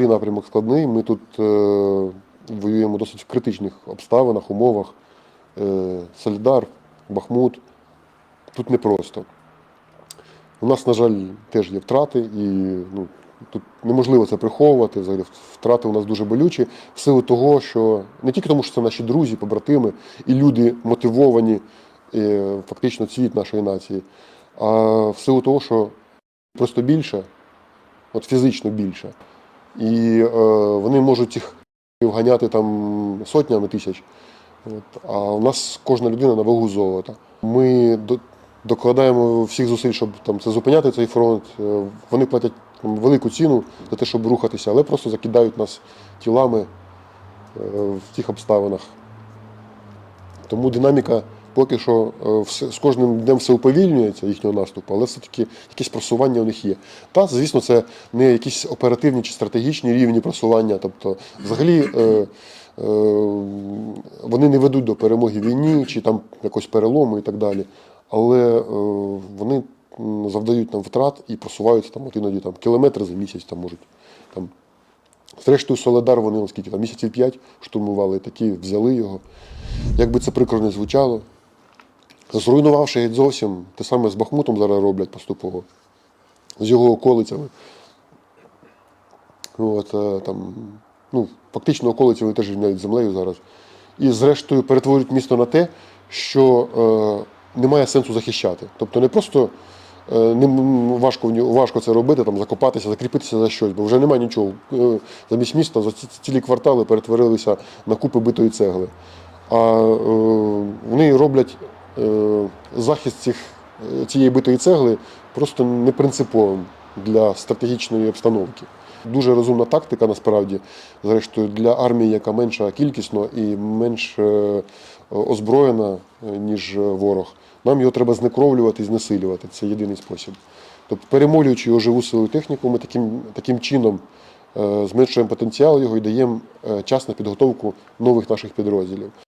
Напрямок складний. Ми тут е, воюємо досить в критичних обставинах, умовах. Е, Солідар, Бахмут. Тут непросто. У нас, на жаль, теж є втрати, і ну, тут неможливо це приховувати. Взагалі втрати у нас дуже болючі, в силу того, що не тільки тому, що це наші друзі, побратими і люди мотивовані, е, фактично цвіт нашої нації, а в силу того, що просто більше, от фізично більше. І е, вони можуть їх вганяти там сотнями тисяч. От. А у нас кожна людина на вагу золота. Ми до- докладаємо всіх зусиль, щоб там це зупиняти цей фронт. Е, Вони платять там, велику ціну за те, щоб рухатися, але просто закидають нас тілами е, в тих обставинах. Тому динаміка поки що е, все- з кожним днем все уповільнюється їхнього наступу, але все-таки якесь просування у них є. Та, звісно, це не якісь оперативні чи стратегічні рівні просування. Тобто, взагалі, е, е, вони не ведуть до перемоги війні чи там якось перелому і так далі. Але е, вони завдають нам втрат і просуваються там, от іноді там, кілометри за місяць там, можуть. Там, Зрештою, Соледар вони наскільки там місяців п'ять штурмували, такі взяли його. Як би це прикро не звучало, зруйнувавши геть зовсім, те саме з Бахмутом зараз роблять поступово, з його околицями. От, е, там, ну, фактично околиці вони теж рівняють землею зараз. І зрештою перетворюють місто на те, що е, немає сенсу захищати. Тобто не просто е, не важко, важко це робити, там, закопатися, закріпитися за щось, бо вже немає нічого. Е, замість міста за ці- цілі квартали перетворилися на купи битої цегли. А е, вони роблять захист цих, е, цієї битої цегли просто непринциповим для стратегічної обстановки. Дуже розумна тактика насправді, зрештою, для армії, яка менша кількісно і менш е, озброєна, е, ніж ворог. Нам його треба знекровлювати і знесилювати. Це єдиний спосіб. Тобто, перемолюючи його живу силу техніку, ми таким, таким чином е, зменшуємо потенціал його і даємо е, час на підготовку нових наших підрозділів.